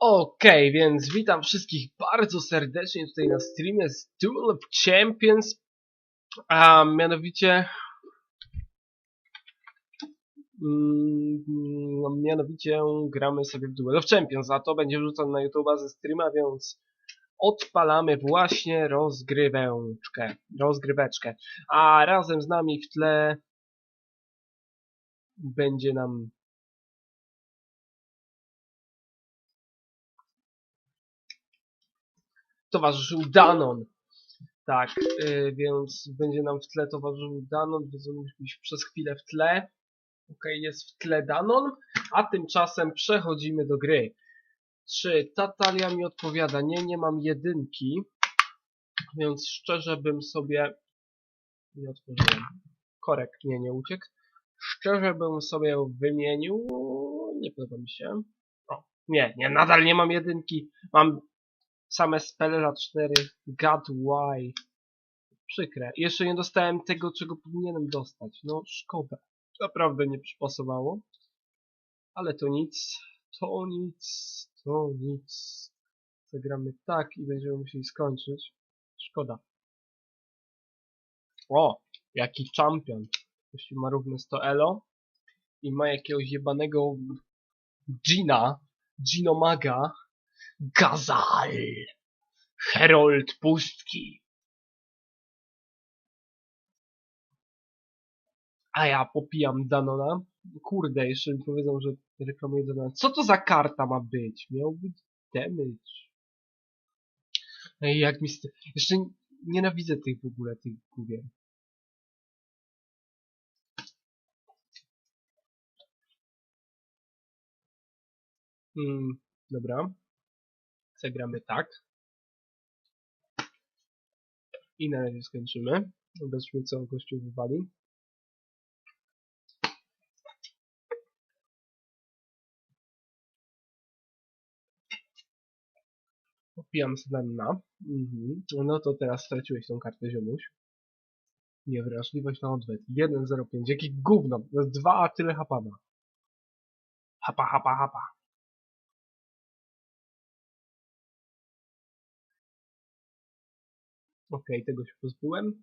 Okej, więc witam wszystkich bardzo serdecznie tutaj na streamie z Duel of Champions, a mianowicie mm, mianowicie gramy sobie w Duel of Champions, a to będzie wrzucone na YouTube'a ze streama, więc odpalamy właśnie rozgryweczkę, rozgryweczkę, a razem z nami w tle będzie nam towarzyszył Danon. Tak, yy, więc będzie nam w tle towarzyszył Danon, więc on musi być przez chwilę w tle. Ok, jest w tle Danon, a tymczasem przechodzimy do gry. Czy Tatalia mi odpowiada? Nie, nie mam jedynki, więc szczerze bym sobie... Nie otworzyłem. Korekt, nie, nie uciekł. Szczerze bym sobie wymienił... Nie podoba mi się. O, nie, nie, nadal nie mam jedynki. Mam same spele za 4. God why? Przykre. Jeszcze nie dostałem tego, czego powinienem dostać. No, szkoda. Naprawdę nie przypasowało. Ale to nic. To nic. To nic. Zagramy tak i będziemy musieli skończyć. Szkoda. O! Jaki champion. Jeśli ma równe 100 elo i ma jakiegoś jebanego Gina, Ginomaga, Gazal, Herold Pustki. A ja popijam Danona. Kurde, jeszcze mi powiedzą, że reklamuję Danona. Co to za karta ma być? Miał być damage. Ej, jak mi... st- Jeszcze nienawidzę tych w ogóle, tych gubier. Hmm, dobra. Zagramy tak. I na razie skończymy. Zobaczmy co gościu wywali. Popijam Slenna. Mhm. No to teraz straciłeś tą kartę ziomuś. Niewrażliwość na odwet. 1,05. Jaki gówno. To jest 2, a tyle hapa ma. Hapa, hapa, hapa. Okej, tego się pozbyłem.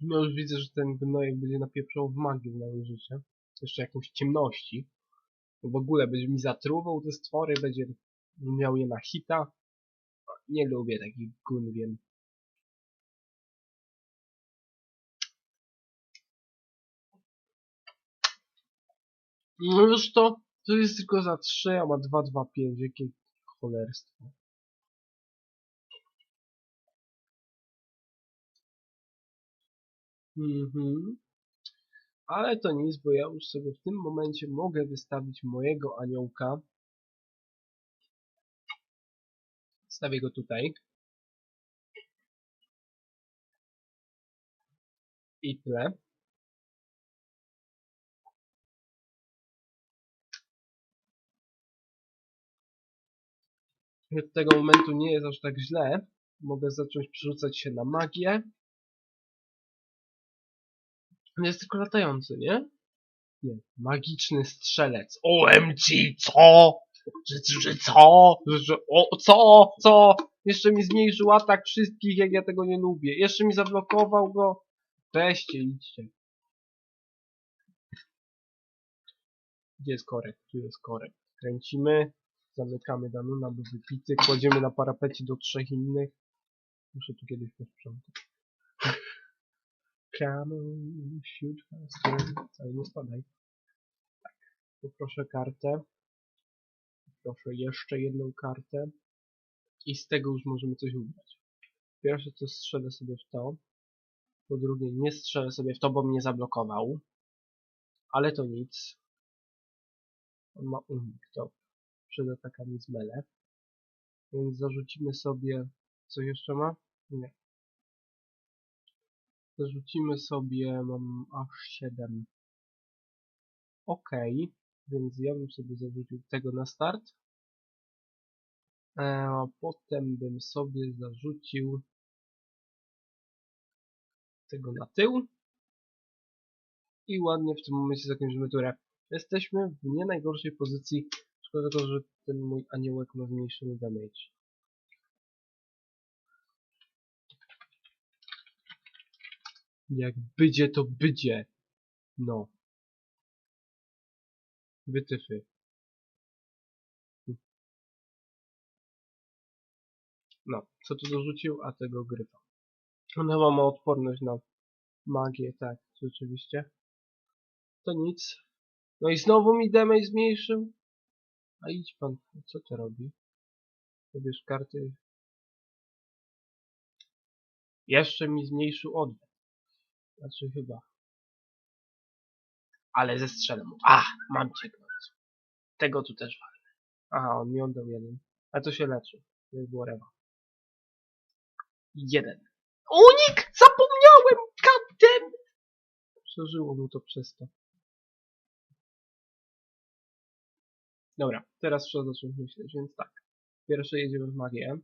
No już widzę, że ten gnojek będzie napieprzał w magię na moje życie. Jeszcze jakąś ciemności. Bo w ogóle będzie mi zatruwał te stwory, będzie miał je na hita. Nie lubię takich gunwien. No już to, to jest tylko za 3, a ma 2, 2, 5. Jakie cholerstwo. Mhm. Ale to nic, bo ja już sobie w tym momencie mogę wystawić mojego aniołka. Stawię go tutaj. I tyle. Od tego momentu nie jest aż tak źle. Mogę zacząć przerzucać się na magię. Jest tylko latający, nie? Nie. Magiczny strzelec. OMG, co? Że, że co? Że, że, o, co? Co? Jeszcze mi zmniejszył atak wszystkich, jak ja tego nie lubię. Jeszcze mi zablokował go. Weźcie, idźcie. Gdzie jest korek? Tu jest korek. Kręcimy. Zamykamy Danuna, bo wypity. Kładziemy na parapecie do trzech innych. Muszę tu kiedyś posprzątać. Come shoot faster. Ale nie spadaj. Tak. Poproszę kartę. Proszę jeszcze jedną kartę. I z tego już możemy coś ubrać. Pierwsze to strzelę sobie w to. Po drugie nie strzelę sobie w to, bo mnie zablokował. Ale to nic. On ma unik, to przed atakami zmylę. Więc zarzucimy sobie... Co jeszcze ma? Nie. Zarzucimy sobie, mam aż 7. Ok, więc ja bym sobie zarzucił tego na start. E, A potem bym sobie zarzucił tego na tył. I ładnie w tym momencie zakończymy turę. Jesteśmy w nie najgorszej pozycji, Szkoda tylko, że ten mój aniołek ma zmniejszony damage. Jak będzie, to będzie. No. Wytyfy. No, co tu dorzucił? A tego gryfa. On chyba ma odporność na magię, tak, rzeczywiście. To nic. No i znowu mi damage zmniejszył. A idź pan, co to robi? Pobierz karty. Jeszcze mi zmniejszył odwet. Znaczy chyba. Ale zestrzelę mu. A, mam cię końcu. Tego tu też walę. Aha, on mi oddał jeden. A to się leczy. To było rewa. Jeden. Unik! Zapomniałem! Kapten! Przeżyło mu to przez to. Dobra, teraz trzeba zacząć myśleć, więc tak. Pierwsze jedziemy w magię.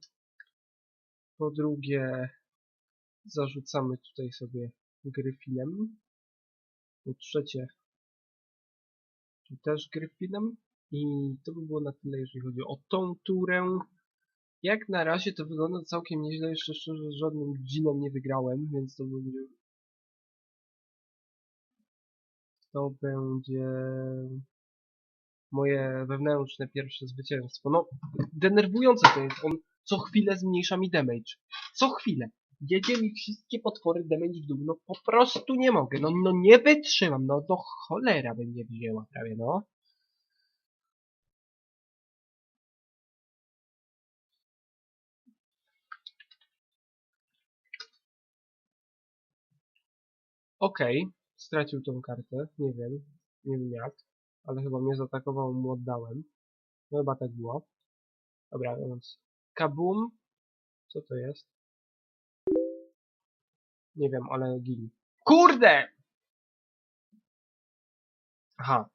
Po drugie zarzucamy tutaj sobie gryfinem. Po trzecie tu też gryfinem. I to by było na tyle, jeżeli chodzi o tą turę. Jak na razie to wygląda całkiem nieźle. Jeszcze szczerze żadnym dżinem nie wygrałem, więc to będzie... To będzie moje wewnętrzne pierwsze zwycięstwo. No, denerwujące to jest. On co chwilę zmniejsza mi damage. Co chwilę. Jedzie mi wszystkie potwory damage w dół. No po prostu nie mogę. No, no nie wytrzymam. No do cholera by mnie wzięła prawie, no. Okej, stracił tą kartę. Nie wiem. Nie wiem jak. Ale chyba mnie zaatakował, mu oddałem. No chyba tak było. Dobra, więc kabum. Co to jest? Nie wiem, ale gin. Kurde! Aha.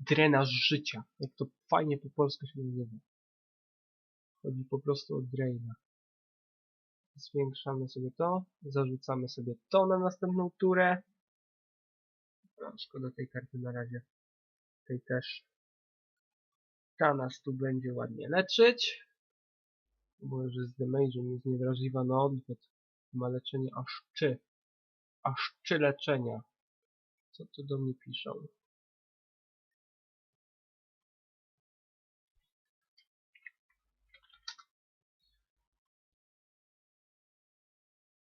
Drenaż życia. Jak to fajnie po polsku się nazywa. Chodzi po prostu o draina. Zwiększamy sobie to. Zarzucamy sobie to na następną turę. No, szkoda tej karty na razie. Tej też. Ta nas tu będzie ładnie leczyć. Bo że z damage'em jest niewrażliwa na odwrót. Ma leczenie aż czy. Aż czy leczenia. Co tu do mnie piszą?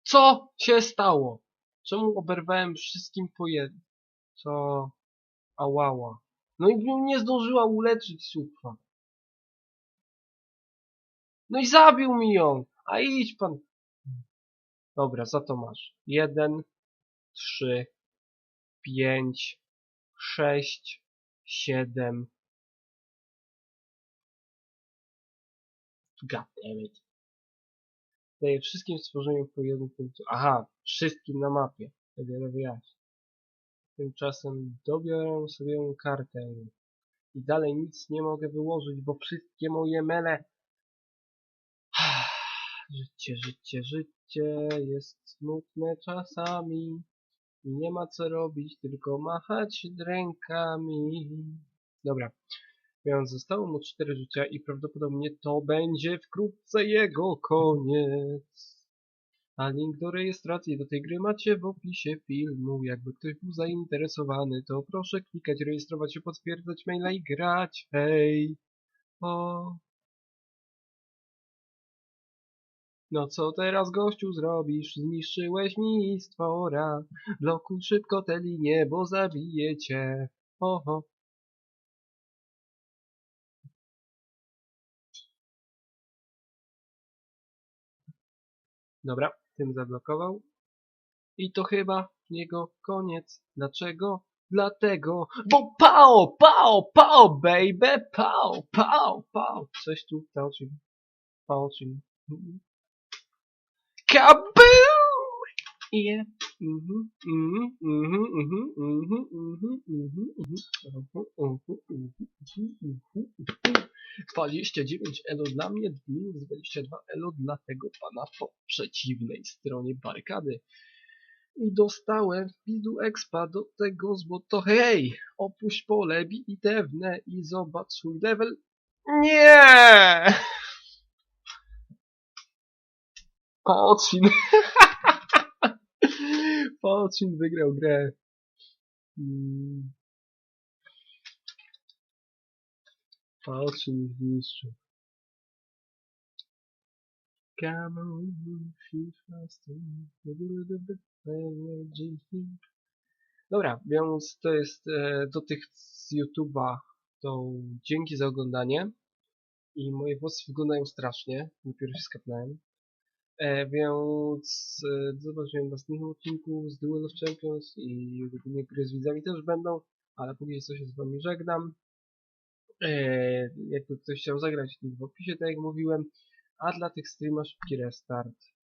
Co się stało? Czemu oberwałem wszystkim po jednym? Co? Ałała. No i nie zdążyła uleczyć sufa. No i zabił mi ją! A idź pan. Dobra, za to masz. Jeden, trzy, pięć, sześć, siedem. God damn it. Daję wszystkim stworzeniom po jednym punkcie. Aha, wszystkim na mapie. To wiele wyjaśni. Tymczasem dobiorę sobie kartę. I dalej nic nie mogę wyłożyć, bo wszystkie moje mele... Życie, życie, życie jest smutne czasami. I nie ma co robić, tylko machać rękami. Dobra. Więc zostało mu 4 życia i prawdopodobnie to będzie wkrótce jego koniec. A link do rejestracji do tej gry macie w opisie filmu. Jakby ktoś był zainteresowany, to proszę klikać, rejestrować się, potwierdzać maila i grać. Hej! O. No co teraz gościu zrobisz? Zniszczyłeś mi stwora. Blokuj szybko te linie, bo zabiję cię. Oho. Dobra, tym zablokował. I to chyba jego koniec. Dlaczego? Dlatego, bo pao, pao, pao, baby, pao, pao, pao. Coś tu, pao, pao. Kaboom! Yeah. Mhm, mhm, mhm, mhm, mhm, mhm, mhm, mhm, mhm, mhm, mhm, mhm, mhm. 29 elo dla mnie, minus 22 elo dla tego pana po przeciwnej stronie barykady. I dostałem pidu expa do tego, bo to hej, opuść pole bitewne i zobacz swój level. Nie! Pochin. Pochin wygrał grę. Pochin zniszczył. Come on. Dobra, więc to jest e, do tych z YouTube'a to dzięki za oglądanie i moje włosy wyglądają strasznie, dopiero się skapnąłem. E, więc e, do zobaczenia w następnym odcinku z Duel of Champions i ogólnie gry z widzami też będą, ale póki co się z wami żegnam. E, jakby ktoś chciał zagrać, link w opisie, tak jak mówiłem. A dla tych streama szybki restart.